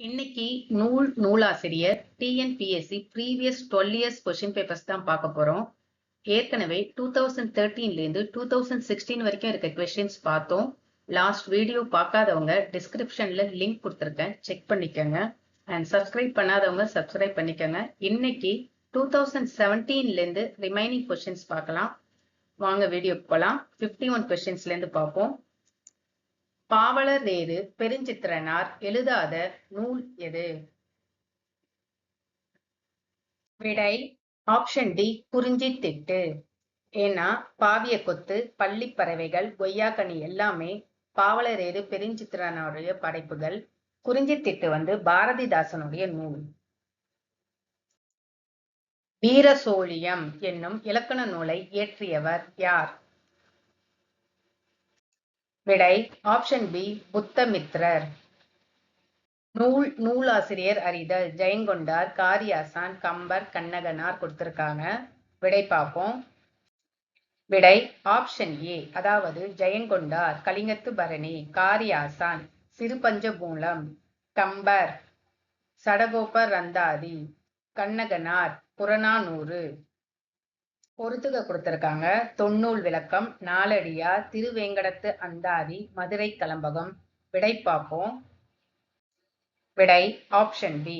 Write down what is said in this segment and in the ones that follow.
இன்னைக்கு நூல் நூலாசிரியர் TNPSC previous twelve years question papers தான் பார்க்க போறோம். ஏற்கனவே டூ தௌசண்ட் தேர்ட்டீன்லேருந்து டூ தௌசண்ட் சிக்ஸ்டீன் வரைக்கும் இருக்க கொஷின்ஸ் பார்த்தோம். லாஸ்ட் வீடியோ பார்க்காதவங்க டிஸ்கிரிப்ஷன்ல லிங்க் கொடுத்துருக்கேன். செக் பண்ணிக்கோங்க. அண்ட் சப்ஸ்கிரைப் பண்ணாதவங்க சப்ஸ்கிரைப் பண்ணிக்கோங்க. இன்னைக்கு டூ தௌசண்ட் செவன்டீன்லேருந்து ரிமைனிங் கொஷின்ஸ் பார்க்கலாம். வாங்க வீடியோ போகலாம் ஃபிஃப்டி ஒன் கொஷின்ஸ்லேருந்து பார்ப்போம். பாவலர் வேறு பெருஞ்சித்திரனார் எழுதாத நூல் எது? விடை ஆப்ஷன் டி குறிஞ்சி திட்டு. ஏன்னா பாவிய கொத்து பள்ளி பறவைகள் கொய்யாக்கனி எல்லாமே பாவலரேறு பெருஞ்சித்திரனுடைய படைப்புகள். குறிஞ்சி திட்டு வந்து பாரதிதாசனுடைய நூல். வீர சோழியம் என்னும் இலக்கண நூலை இயற்றியவர் யார்? விடை ஆப்ஷன் பி புத்தமித்ரர். நூல் நூலாசிரியர் அறிதல் ஜெயங்கொண்டார் காரியாசான் கம்பர் கண்ணகனார் கொடுத்திருக்காங்க. விடை பார்ப்போம். விடை ஆப்ஷன் ஏ அதாவது ஜெயங்கொண்டார் கலிங்கத்து பரணி காரியாசான் சிறுபஞ்சமூலம் கம்பர் சடகோபர் ரந்தாதி கண்ணகனார் புறநானூறு. பொறுத்துக கொடுத்திருக்காங்க. தொன்னூல் விளக்கம் நாலடியார் திருவேங்கடத்து அந்தாதி மதுரை கலம்பகம் விடை பார்ப்போம். விடை ஆப்ஷன் பி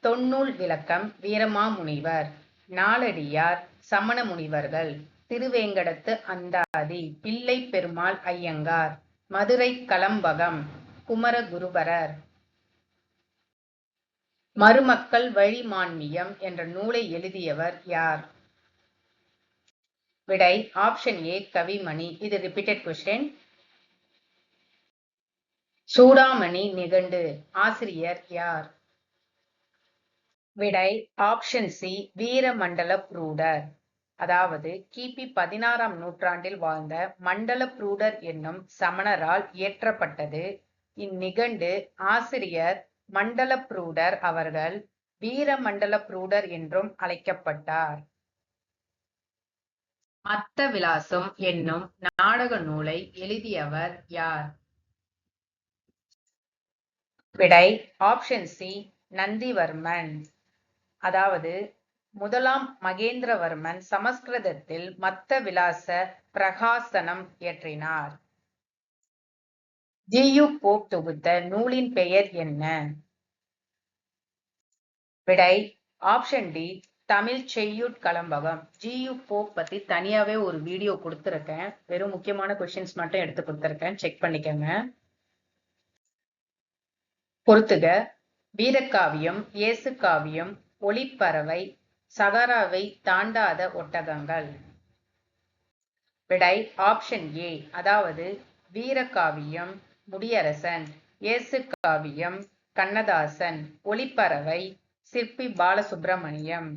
தொன்னூல் விளக்கம் வீரமா முனிவர் நாலடியார் சமண முனிவர்கள். திருவேங்கடத்து அந்தாதி பிள்ளை பெருமாள் ஐயங்கார். மதுரை கலம்பகம் குமரகுருபரர். மருமக்கள் வழிமான்மியம் என்ற நூலை எழுதியவர் யார்? விடை ஆப்ஷன் ஏ கவிமணி. இது ரிப்பீட்டட் கொஸ்டின் சூடாமணி நிகண்டு. ஆசிரியர் யார்? விடை ஆப்ஷன் சி வீரமண்டல புரூடர். அதாவது கிபி பதினாறாம் நூற்றாண்டில் வாழ்ந்த மண்டல புரூடர் என்னும் சமணரால் இயற்றப்பட்டது. இந்நிகண்டு ஆசிரியர் மண்டல புரூடர் அவர்கள் வீரமண்டல புரூடர் என்றும் அழைக்கப்பட்டார். அத்த விலாசம் என்னும் நாடக நூலை எழுதியவர் யார்? விடை ஆப்ஷன் சி நந்திவர்மன். அதாவது முதலாம் மகேந்திரவர்மன் சமஸ்கிருதத்தில் மத்த விலாச பிரகாசனம் இயற்றினார். ஜியு போப் தொகுத்த நூலின் பெயர் என்ன? விடை ஆப்ஷன் டி தமிழ் செய்யுட் கலம்பகம். ஜியு போப் பத்தி தனியாவே ஒரு வீடியோ கொடுத்துருக்கேன். வெறும் முக்கியமான கொஸ்டின்ஸ் மட்டும் எடுத்து கொடுத்துருக்கேன். செக் பண்ணிக்கோங்க. பொறுத்துக. வீரக்காவியம் இயேசு காவியம் ஒளிப்பறவை சகாராவை தாண்டாத ஒட்டகங்கள். விடை ஆப்ஷன் ஏ அதாவது வீரகாவியம் முடியரசன் இயேசு காவியம் கண்ணதாசன் ஒளிப்பறவை சிற்பி பாலசுப்பிரமணியம்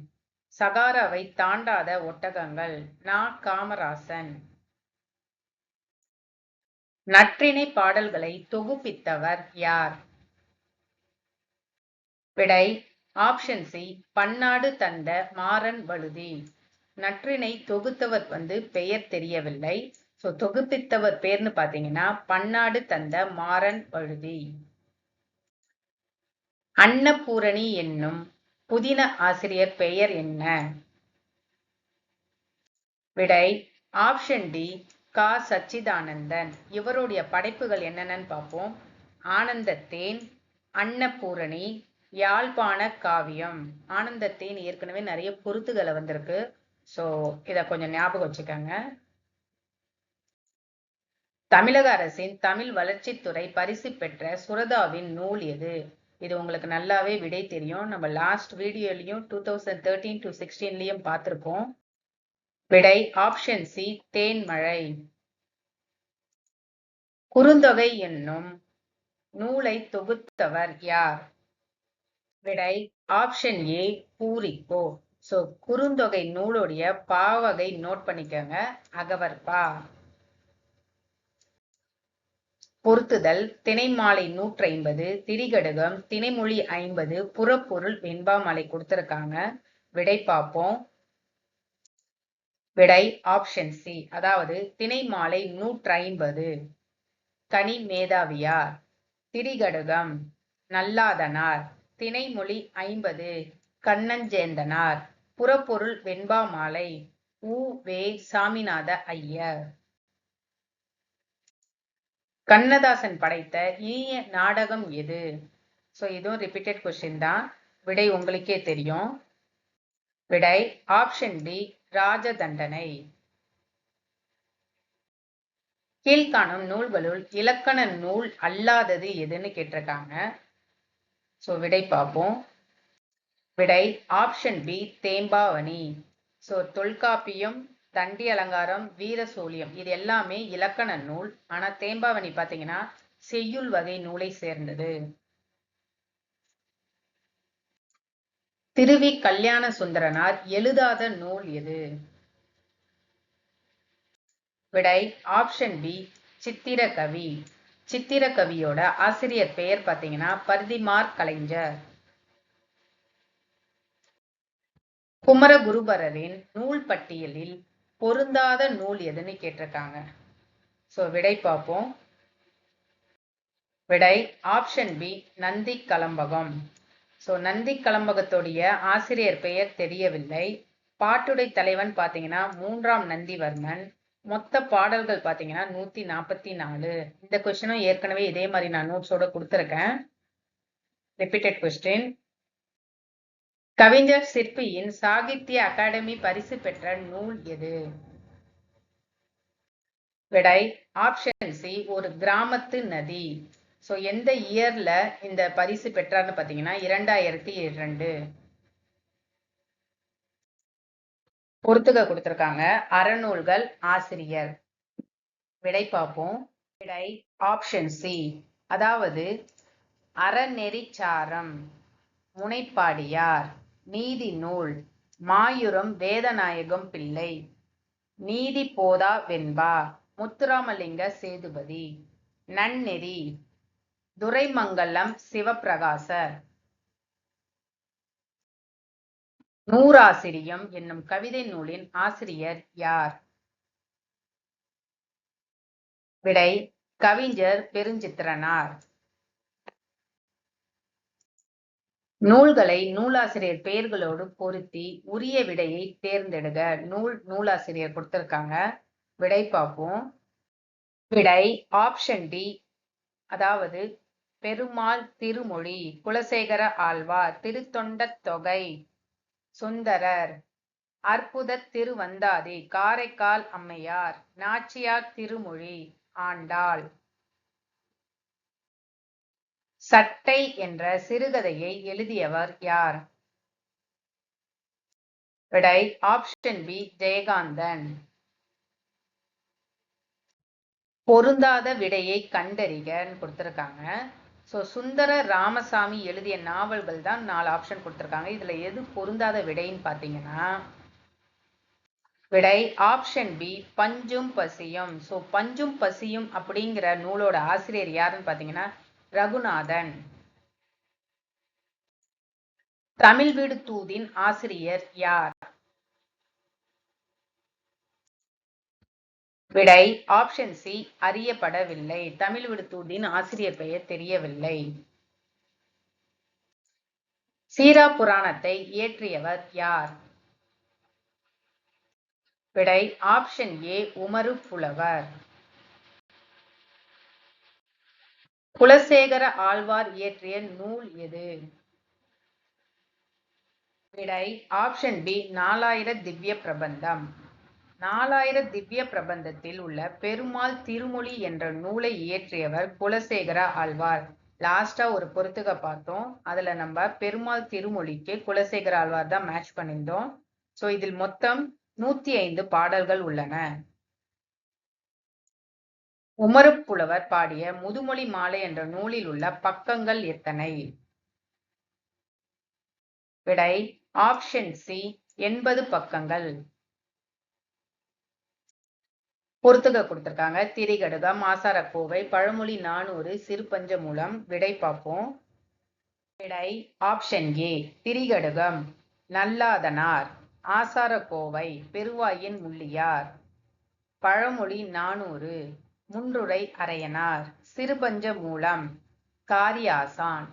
சகாராவை தாண்டாத ஒட்டகங்கள். நா. காமராசன். நற்றிணை பாடல்களை தொகுப்பித்தவர் யார்? விடை ஆப்ஷன் சி பன்னாடு தந்த மாறன் வழுதி. நற்றினை தொகுத்தவர் வந்து பெயர் தெரியவில்லை. ஸோ தொகுப்பித்தவர் பேர்னு பார்த்தீங்கன்னா பன்னாடு தந்த மாறன் வழுதி. அன்னபூரணி என்னும் புதின ஆசிரியர் பெயர் என்ன? விடை ஆப்ஷன் டி கா. சச்சிதானந்தன். இவருடைய படைப்புகள் என்னென்னு பார்ப்போம். ஆனந்தத்தேன் அன்னபூரணி யாழ்ப்பாண காவியம். ஆனந்தத்தேன் ஏற்கனவே நிறைய பொருத்துகளை வந்திருக்கு. ஸோ இதை கொஞ்சம் ஞாபகம் வச்சுக்கோங்க. தமிழக அரசின் தமிழ் வளர்ச்சித்துறை பரிசு பெற்ற சுரதாவின் நூல் எது? இது உங்களுக்கு நல்லாவே விடை தெரியும். நம்ம லாஸ்ட் வீடியோலையும் டூ தௌசண்ட் தேர்ட்டீன் டு சிக்ஸ்டீன்லையும் பார்த்துருக்கோம் விடை ஆப்ஷன் சி தேன்மழை. குறுந்தொகை என்னும் நூலை தொகுத்தவர் யார்? விடை ஆப்ஷன் ஏ பூரிக்கோ. ஸோ குறுந்தொகை நூலுடைய பாவகை நோட் பண்ணிக்கோங்க. அகவர் பா பொருத்துதல் திணைமாலை நூற்றி ஐம்பது திரிகடுகம் திணைமொழி ஐம்பது புறப்பொருள் வெண்பாமலை கொடுத்திருக்காங்க. விடை பார்ப்போம். விடை ஆப்ஷன் சி அதாவது திணைமாலை நூற்றி ஐம்பது கனி மேதாவியார் திரிகடுகம் நல்லாதனார் திணைமொழி ஐம்பது கண்ணஞ்சேந்தனார் புறப்பொருள் வெண்பாமாலை உ. வே. சாமிநாத ஐயர். கண்ணதாசன் படைத்த இனிய நாடகம் எது? ஸோ இதுவும் ரிப்பீட்டட் கொஸ்டின் தான். விடை உங்களுக்கே தெரியும். விடை ஆப்ஷன் டி ராஜதண்டனை. கீழ்காணும் நூல்களுள் இலக்கண நூல் அல்லாதது எதுன்னு கேட்டிருக்காங்க. ஸோ விடை பார்ப்போம். விடை option B Thembavani. So Tolkappiyam Dandi Alankaram Veera Soliyam இது எல்லாமே இலக்கண நூல். ஆனா தேம்பாவணி பாத்தீங்கன்னா செய்யுள் வகை நூலை சேர்ந்தது. திருவி கல்யாண சுந்தரனார் எழுதாத நூல் எது? விடை ஆப்ஷன் பி சித்திரகவி சித்திரகவியோட ஆசிரியர் பெயர் பாத்தீங்கன்னா பர்திமார் கலைஞர். குமரகுருபரரின் நூல் பட்டியலில் பொருந்தாத நூல் எதுன்னு கேட்டிருக்காங்க. சோ விடை பார்ப்போம். விடை option B Nandi Kalambakam. So Nandi கலம்பகத்துடைய ஆசிரியர் பெயர் தெரியவில்லை. பாட்டுடை தலைவன் பாத்தீங்கன்னா மூன்றாம் நந்திவர்மன். மொத்த பாடல்கள் பாத்தீங்கன்னா நூத்தி நாற்பத்தி நாலு. இந்த கொஸ்டினும் ஏற்கனவே இதே மாதிரி நான் நோட்ஸோட கொடுத்துருக்கேன். ரிப்பீட்டட் கொஸ்டின் கவிஞர் சிற்பியின் சாகித்ய அகாடமி பரிசு பெற்ற நூல் எது? விடை ஆப்ஷன் சி ஒரு கிராமத்து நதி. ஸோ எந்த இயர்ல இந்த பரிசு பெற்றார்னு பார்த்தீங்கன்னா இரண்டாயிரத்தி இரண்டு. பொறுத்துக கொடுத்துருக்காங்க. அறநூல்கள் ஆசிரியர். விடை பார்ப்போம். விடை ஆப்ஷன் சி அதாவது அறநெறிச்சாரம். முனைப்பாடியார். நீதி நூல். மாயுரம் வேதநாயகம் பிள்ளை. நீதி போதா வெண்பா. முத்துராமலிங்க சேதுபதி. நன்னெறி. துரைமங்கலம் சிவப்பிரகாசர் நூறாசிரியம் என்னும் கவிதை நூலின் ஆசிரியர் யார்? விடை கவிஞர் பெருஞ்சித்திரனார். நூல்களை நூலாசிரியர் பெயர்களோடு பொருத்தி உரிய விடையை தேர்ந்தெடுக நூல் நூலாசிரியர் கொடுத்திருக்காங்க. விடை பார்ப்போம். விடை ஆப்ஷன் டி அதாவது பெருமாள் திருமொழி குலசேகர ஆழ்வார் திருத்தொண்டத் தொகை சுந்தரர் அற்புத திருவந்தாதி காரைக்கால் அம்மையார் நாச்சியார் திருமொழி ஆண்டாள். சட்டை என்ற சிறுகதையை எழுதியவர் யார்? விடை ஆப்ஷன் பி ஜெயகாந்தன். பொருந்தாத விடையை கண்டறிகன்னு கொடுத்துருக்காங்க. ஸோ சுந்தர ராமசாமி எழுதிய நாவல்கள் தான் நாலு ஆப்ஷன் கொடுத்துருக்காங்க. இதுல எது பொருந்தாத விடைன்னு பார்த்தீங்கன்னா விடை ஆப்ஷன் பி பஞ்சும் பசியும். ஸோ பஞ்சும் பசியும் அப்படிங்கிற நூலோட ஆசிரியர் யாருன்னு பார்த்தீங்கன்னா ரகுநாதன். தமிழ் வீடு தூதின் ஆசிரியர் யார்? விடை ஆப்ஷன் சி அறியப்படவில்லை. தமிழ் வீடு தூதின் ஆசிரியர் பெயர் தெரியவில்லை. சீரா புராணத்தை இயற்றியவர் யார்? விடை ஆப்ஷன் ஏ உமரு புலவர். குலசேகர ஆழ்வார் இயற்றிய நூல் எது? விடை ஆப்ஷன் பி நாலாயிர திவ்ய பிரபந்தம். நாலாயிர திவ்ய பிரபந்தத்தில் உள்ள பெருமாள் திருமொழி என்ற நூலை இயற்றியவர் குலசேகர ஆழ்வார். லாஸ்டா ஒரு பொறுத்துக பார்த்தோம். அதுல நம்ம பெருமாள் திருமொழிக்கு குலசேகர ஆழ்வார் தான் மேட்ச் பண்ணியிருந்தோம். ஸோ இதில் மொத்தம் நூத்தி ஐந்து பாடல்கள் உள்ளன. உமருப்புலவர் பாடிய முதுமொழி மாலை என்ற நூலில் உள்ள பக்கங்கள் எத்தனை? விடை ஆப்ஷன் சி எண்பது பக்கங்கள். பொறுத்துக கொடுத்திருக்காங்க. திரிகடுகம் ஆசாரக்கோவை பழமொழி நானூறு சிறுபஞ்ச மூலம் விடை பார்ப்போம். விடை ஆப்ஷன் ஏ திரிகடுகம் நல்லாதனார் ஆசாரக்கோவை பெருவாயின் முள்ளியார். பழமொழி நானூறு. முன்றுரை அரையனார் சிறுபஞ்ச மூலம். காரியாசான்.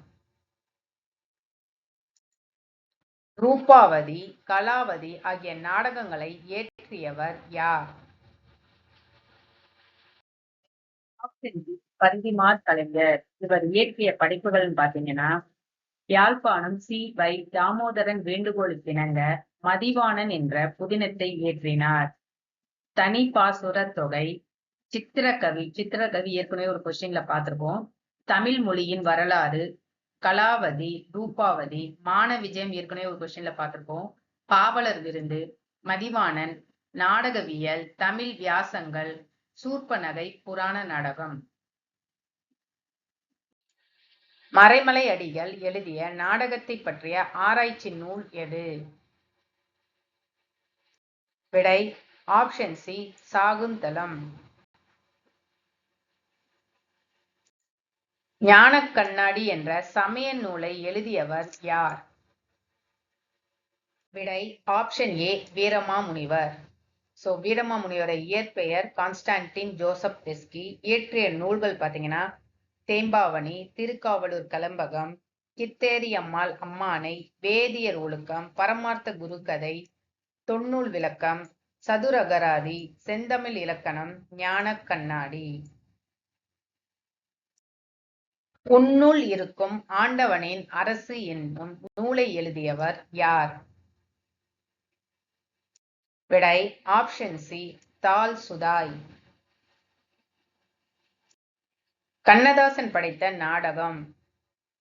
ரூபாவதி கலாவதி ஆகிய நாடகங்களை இயற்றியவர் யார்? பந்திமார் கலைஞர். இவர் இயற்றிய படைப்புகள்னு பாத்தீங்கன்னா யாழ்ப்பாணம் சி. வை. தாமோதரன் வேண்டுகோளுக்கு இணங்க மதிவாணன் என்ற புதினத்தை இயற்றினார். தனி பாசுர தொகை சித்திரக்கவி சித்திரக்கவி ஏற்கனவே ஒரு கொஸ்டின்ல பார்த்திருப்போம். தமிழ் மொழியின் வரலாறு கலாவதி ரூபாவதி மான விஜயம் ஏற்கனவே ஒரு கொஸ்டின்ல பார்த்திருப்போம். பாவலர் விருந்து மதிவாணன் நாடகவியல் தமிழ் வியாசங்கள் சூர்பநகை புராண நாடகம். மறைமலை அடிகள் எழுதிய நாடகத்தை பற்றிய ஆராய்ச்சி நூல் எது? விடை ஆப்ஷன் சி சாகுந்தலம். ஞான கண்ணாடி என்ற சமய நூலை எழுதியவர் யார்? விடை ஆப்ஷன் ஏ வீரமாமுனிவர். வீரமா முனிவரை இயற்பெயர் கான்ஸ்டான்டின் ஜோசப் பெஸ்கி இயற்றிய நூல்கள் பார்த்தீங்கன்னா தேம்பாவணி திருக்காவலூர் கலம்பகம் கித்தேரி அம்மாள் அம்மானை வேதியர் ஒழுக்கம் பரமார்த்த குருகதை தொன்னூல் விளக்கம் சதுரகராதி செந்தமிழ் இலக்கணம் ஞான கண்ணாடி. உன்னுள் இருக்கும் ஆண்டவனின் அரசு என்னும் நூலை எழுதியவர் யார்? விடை ஆப்ஷன் சி தால் சுதாய். கண்ணதாசன் படைத்த நாடகம்.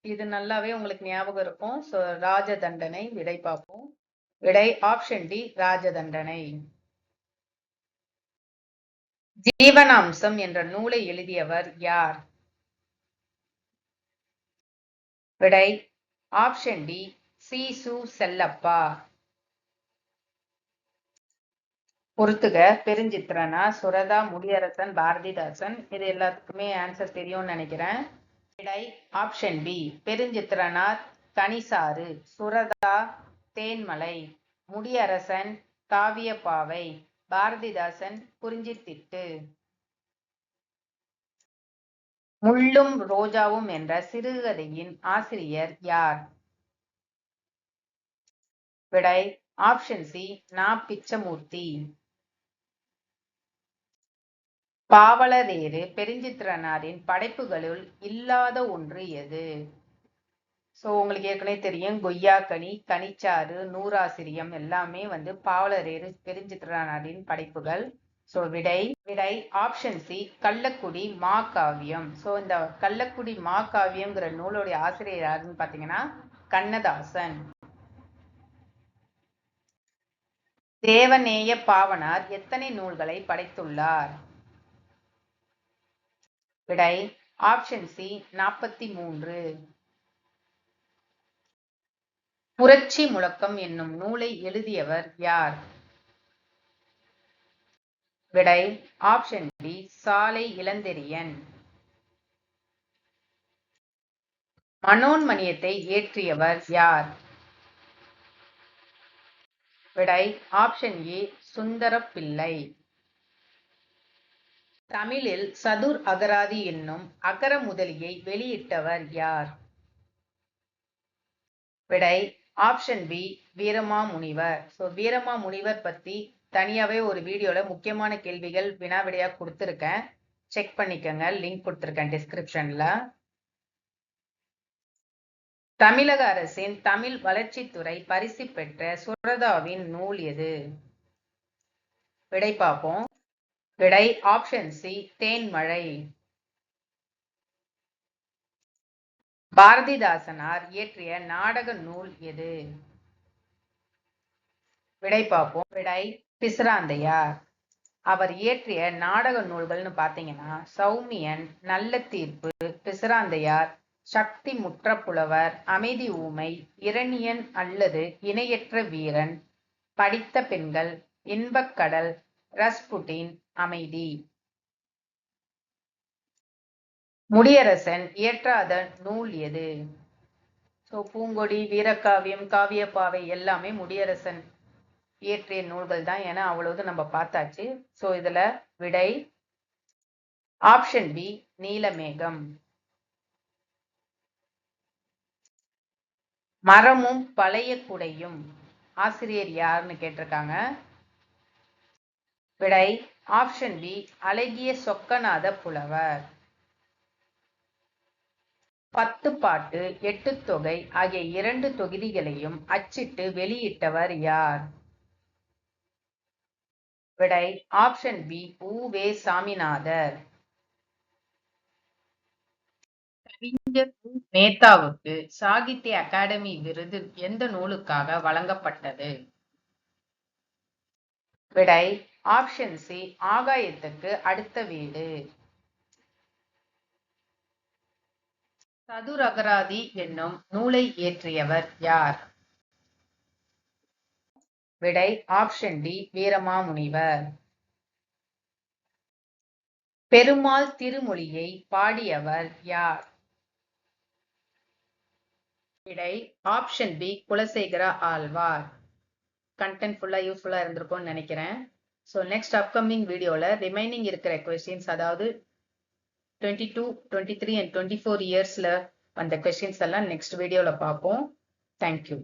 இது நல்லாவே உங்களுக்கு ஞாபகம் இருக்கும். ஸோ ராஜதண்டனை விடை பார்ப்போம். விடை ஆப்ஷன் டி ராஜதண்டனை. ஜீவனாம்சம் என்ற நூலை எழுதியவர் யார்? விடை. ஆப்ஷன் டி சி சு செல்லப்பா. பொறுத்துக பெருஞ்சித்திரனா சுரதா முடியரசன் பாரதிதாசன் இது எல்லாத்துக்குமே ஆன்சர் தெரியும்னு நினைக்கிறேன். விடை. Option B Perunchithiranar Kanichaaru Suratha Thenmalai Mudiyarasan Kaviyappavai Bharathidasan Kurinjithittu. முள்ளும் ரோஜாவும் என்ற சிறுகதையின் ஆசிரியர் யார்? விடை ஆப்ஷன் சி நா. பிச்சமூர்த்தி. பாவலரேறு பெருஞ்சித்திரனாரின் படைப்புகளுள் இல்லாத ஒன்று எது? சோ உங்களுக்கு ஏற்கனவே தெரியும் கொய்யாக்கனி கனிச்சாறு நூறாசிரியம் எல்லாமே வந்து பாவலரேறு பெருஞ்சித்திரனாரின் படைப்புகள். ஸோ விடை விடை ஆப்ஷன் சி கள்ளக்குடி மா காவியம். சோ இந்த கள்ளக்குடி மா காவியம்ங்கிற நூலுடைய ஆசிரியர் யாருன்னு பாத்தீங்கன்னா கண்ணதாசன். தேவநேய பாவனார் எத்தனை நூல்களை படைத்துள்ளார்? விடை ஆப்ஷன் சி நாற்பத்தி மூன்று. புரட்சி முழக்கம் என்னும் நூலை எழுதியவர் யார்? விடை ஆப்ஷன் டி சாலை இளந்தெரியன். மனோன்மணியத்தை இயற்றியவர் யார்? விடை ஆப்ஷன் ஏ சுந்தரப்பிள்ளை. தமிழில் சதுர் அகராதி என்னும் அகர முதலியை வெளியிட்டவர் யார்? விடை option B Veeramamunivar so Veeramamunivar பத்தி தனியாகவே ஒரு வீடியோவில் முக்கியமான கேள்விகள் வினாவிடையாக கொடுத்துருக்கேன். செக் பண்ணிக்கோங்க லிங்க் கொடுத்துருக்கேன் டிஸ்கிரிப்ஷனில் தமிழக அரசின் தமிழ் வளர்ச்சித்துறை பரிசு பெற்ற சுரதாவின் நூல் எது? விடை பார்ப்போம். விடை ஆப்ஷன் சி தேன்மழை. பாரதிதாசனார் இயற்றிய நாடக நூல் எது? விடை பார்ப்போம். விடை பிசிராந்தையார். அவர் இயற்றிய நாடக நூல்கள்னு பார்த்தீங்கன்னா சௌமியன் நல்ல தீர்ப்பு பிசிராந்தையார் சக்தி முற்ற புலவர் அமைதி ஊமை இரணியன் அல்லது இணையற்ற வீரன் படித்த பெண்கள் இன்பக்கடல் ரஸ்புட்டின் அமைதி. முடியரசன் இயற்றாத நூல் எது? சோ பூங்கொடி வீரகாவியம் காவியப்பாவை எல்லாமே முடியரசன் இயற்றிய நூல்கள் தான் என அவ்வளவு நம்ம பார்த்தாச்சு. சோ இதுல விடை ஆப்ஷன் பி நீலமேகம். மரமும் பழைய குடையும். ஆசிரியர் யாருன்னு கேட்டிருக்காங்க. விடை ஆப்ஷன் பி அழகிய சொக்கநாத புலவர். பத்து பாட்டு எட்டு தொகை ஆகிய இரண்டு தொகுதிகளையும் அச்சிட்டு வெளியிட்டவர் யார்? விடை ஆப்ஷன் பி வே சாமிநாதர். கவிஞர் மேத்தாவுக்கு சாகித்ய அகாடமி விருது எந்த நூலுக்காக வழங்கப்பட்டது? விடை ஆப்ஷன் சி ஆகாயத்துக்கு அடுத்த வீடு. சதுரகராதி என்னும் நூலை இயற்றியவர் யார்? விடை ஆப்ஷன் டி வீரமாமுனிவர். பெருமாள் திருமொழியை பாடியவர் யார்? விடை option B Kulasekara Alvar. Content ஃபுல்லா யூஸ்ஃபுல்லா இருந்திருக்கும்னு நினைக்கிறேன். ஸோ நெக்ஸ்ட் அப்கமிங் வீடியோவில் ரிமைனிங் இருக்கிற கொஸ்டின்ஸ் அதாவது twenty two twenty three and twenty four இயர்ஸ்ல வந்த கொஸ்டின்ஸ் எல்லாம் நெக்ஸ்ட் வீடியோல பார்ப்போம். தேங்க்யூ